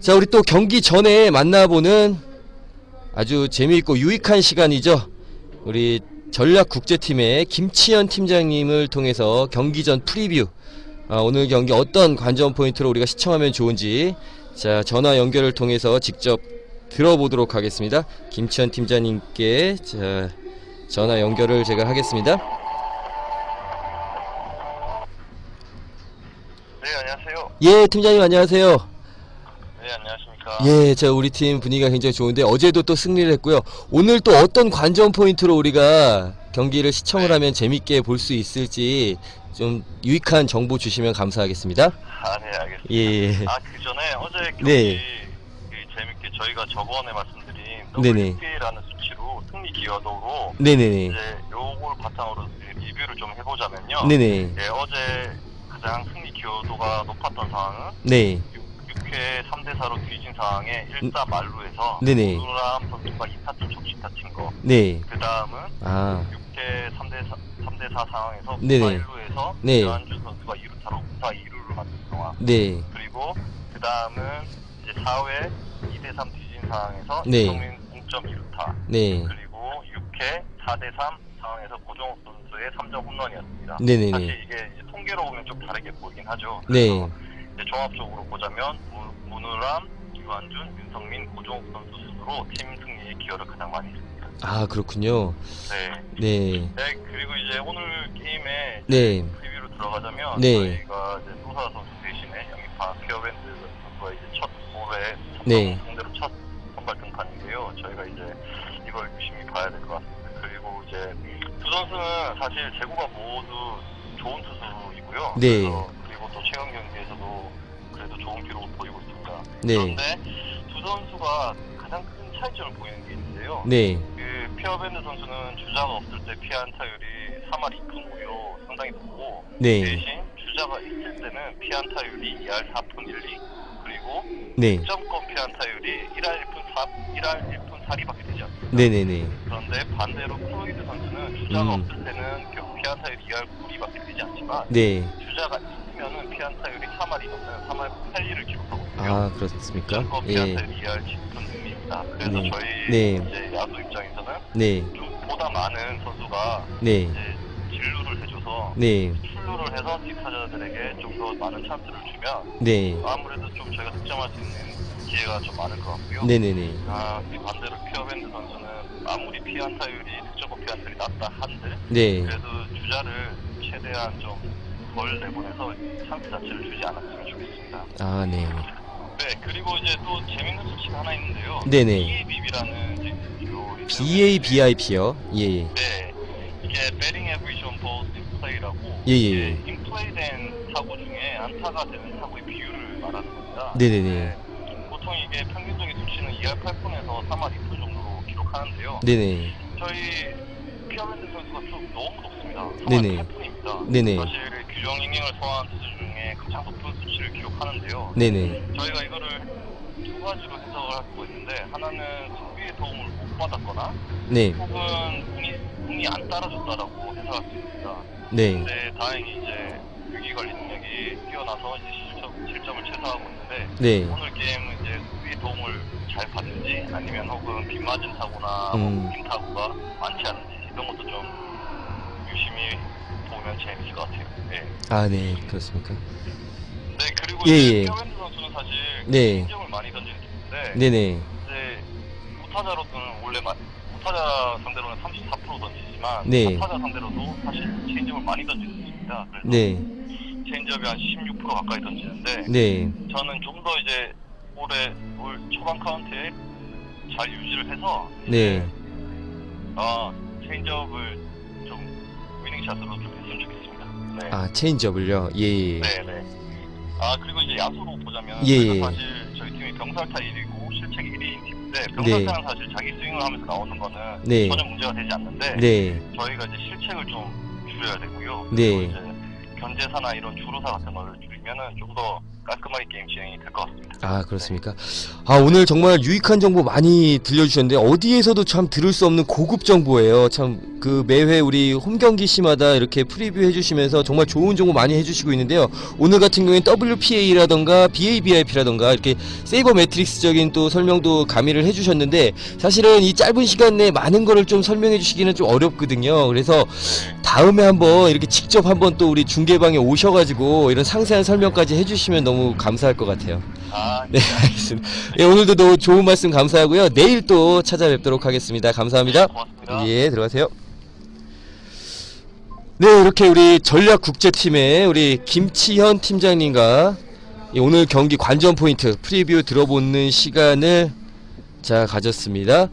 자, 우리 또 경기 전에 만나보는 아주 재미있고 유익한 시간이죠. 우리 전략 국제팀의 김치현 팀장님을 통해서 경기 전 프리뷰. 아, 오늘 경기 어떤 관전 포인트로 우리가 시청하면 좋은지 자 전화 연결을 통해서 직접 들어보도록 하겠습니다. 김치현 팀장님께 자 전화 연결을 제가 하겠습니다. 네, 안녕하세요. 예, 팀장님 안녕하세요. 네, 안녕하십니까. 예, 자 우리 팀 분위기가 굉장히 좋은데 어제도 또 승리를 했고요. 오늘 또 어떤 관전 포인트로 우리가 경기를 시청을 네. 하면 재밌게 볼 수 있을지 좀 유익한 정보 주시면 감사하겠습니다. 아, 네, 알겠습니다. 예, 예. 아, 그 전에 어제 경기 네. 그 재밌게 저희가 저번에 말씀드린 네네. WP라는 수치로 승리 기여도로 네네네. 이제 요걸 바탕으로 리뷰를 좀 해보자면요. 네네. 네, 어제 가장 승리 기여도가 높았던 상황은 네. 6, 회 3대4로 뒤진 상황에 1사 말루에서 음. 네네. 누람 선수가 2타점 적시 타 친 거. 네. 그 다음은 아. 6회 3대4, 3대4 상황에서 네네. 1루에서 네. 유한준 선수가 2루타로 9사 2루를 맞는 상황. 네. 그리고 그 다음은 이제 4회 2대3 뒤진 상황에서 네. 이성민 공점 2루타. 네. 그리고 6회 4대3 상황에서 고종욱 선수의 3점 홈런이었습니다. 네네네. 사실 이게 통계로 보면 좀 다르게 보이긴 하죠. 네. 이제 종합적으로 보자면 문- 문우람, 유한준, 윤성민, 고종욱 선수 순으로 팀 승리에 기여를 가장 많이 했습니다. 아 그렇군요. 네. 네. 네, 그리고 이제 오늘 게임에 네. 프리뷰로 들어가자면 네. 저희가 이제 소사 선수 대신에 영입한 케어밴드 선수가 이제 첫 올해 네. 상대로 첫 선발 등판인데요. 저희가 이제 이걸 유심히 봐야 될 것 같습니다. 그리고 이제 두 선수는 사실 제구가 모두 좋은 투수이고요. 네. 또 최근 경기에서도 그래도 좋은 기록을 보이고 있습니다. 네. 그런데 두 선수가 가장 큰 차이점을 보이는 게 있는데요. 네. 그 피어밴드 선수는 주자가 없을 때 피안 타율이 3할 2푼 5로 상당히 높고 네. 대신 주자가 있을 때는 피안 타율이 2할 4푼 1, 2 그리고 네. 득점권 피안 타율이 1할 1푼 4, 1할 1푼 4리밖에 되지 않습니다. 네네네. 그런데 반대로 클로이드 선수는 주자가 음. 없을 때는 결국 피안 타율이 2할 9리밖에 되지 않지만 네. 주자가 피안 타율이 3할이 넘는 3할 8, 2를 기록하고 있고요. 아 그렇습니까? 피안 예. 타율이 2할 10푼 6리입니다. 그래서 네. 저희 네. 이제 야구 입장에서는 네. 좀 보다 많은 선수가 네. 이제 진루를 해줘서 네. 출루를 해서 뒷타자들에게 좀 더 많은 찬스를 주면 네. 아무래도 좀 저희가 득점할 수 있는 기회가 좀 많을 것 같고요. 네네네. 아, 이 반대로 피어밴드 선수는 아무리 피안 타율이 득점권 피안 타율이 낮다 한들 네. 그래도 주자를 최대한 좀 덜 내보내서 찬스 자체를 주지 않았으면 좋겠습니다. 아 네. 네, 그리고 이제 또 재밌는 소식 하나 있는데요. 네네. BABB라는 요 BABIP요. 예. 네, 이게 배팅 에브리지 온 포스트 플레이라고 예, 예, 예. 인플레이된 타구 중에 안타가 되는 타구의 비율을 말하는 겁니다. 네네네. 보통 이게 평균적인 수치는 2할 8푼에서 3할 2푼 정도로 기록하는데요. 네네. 저희 피어밴드 선수가 좀 너무 높습니다. 3할 네네. 8푼 입니다. 네네. 사실 규정 이닝을 소화한 투수 중에 가장 높은 수치를 기록하는데요. 네네. 저희가 이거를 두 가지로 해석을 하고 있는데 하나는 수비의 도움을 못 받았거나 네. 혹은 운이, 운이 안 따라줬다라고 해석할 수 있습니다. 네. 근데 다행히 이제 위기 관리 능력이 뛰어나서 이제 실점, 실점을 최소화하고 있는데 네. 오늘 게임은 이제 수비의 도움을 잘 받는지 아니면 혹은 빗맞은 타구나 음. 빈 타구가 많지 않은지 이런 것도 좀 유심히 보면 재밌을 것 같아요. 네. 아 네. 그렇습니까? 네 그리고 예, 예. 뼈밴드 선수는 사실 네. 인정을 많이 던지는 팀인데 네네. 이제 우타자로는 원래 마, 우타자 상대로는 34% 던지지만 네. 타자 상대로도 사실 체인지업을 많이 던지는 팀입니다. 그래서 네. 체인지업이 한 16% 가까이 던지는데 네. 저는 좀 더 이제 올해 올 초반 카운트에 잘 유지를 해서 네. 어, 체인지업을 좀 위닝샷으로 좀 했으면 좋겠습니다. 네. 아 체인지업을요. 예. 네네. 아 그리고 이제 야수로 보자면 예, 저희가 예. 사실 저희 팀이 병살타 1위고 실책 1위인 팀인데 네. 병살타는 사실 자기 스윙을 하면서 나오는 거는 네. 전혀 문제가 되지 않는데 네. 저희가 이제 실책을 좀 줄여야 되고요. 네. 견제사나 이런 주로사 같은 걸 줄이면은 좀 더 깔끔하게 게임 진행이 될 것 같습니다. 아 그렇습니까? 아 오늘 정말 유익한 정보 많이 들려주셨는데 어디에서도 참 들을 수 없는 고급 정보예요. 참 그 매회 우리 홈 경기 시마다 이렇게 프리뷰 해주시면서 정말 좋은 정보 많이 해주시고 있는데요. 오늘 같은 경우엔 WPA라던가 BABIP라던가 이렇게 세이버 매트릭스적인 또 설명도 가미를 해주셨는데 사실은 이 짧은 시간 내에 많은 거를 좀 설명해 주시기는 좀 어렵거든요. 그래서 다음에 한번 이렇게 직접 한번 또 우리 중계 방에 오셔가지고 이런 상세한 설명까지 해주시면 너무 감사할 것 같아요. 아, 네, 알겠습니다. 예, 오늘도 너무 좋은 말씀 감사하고요. 내일 또 찾아뵙도록 하겠습니다. 감사합니다. 고맙습니다. 예, 들어가세요. 네, 이렇게 우리 전략 국제팀의 우리 김치현 팀장님과 이 오늘 경기 관전 포인트 프리뷰 들어보는 시간을 자 가졌습니다.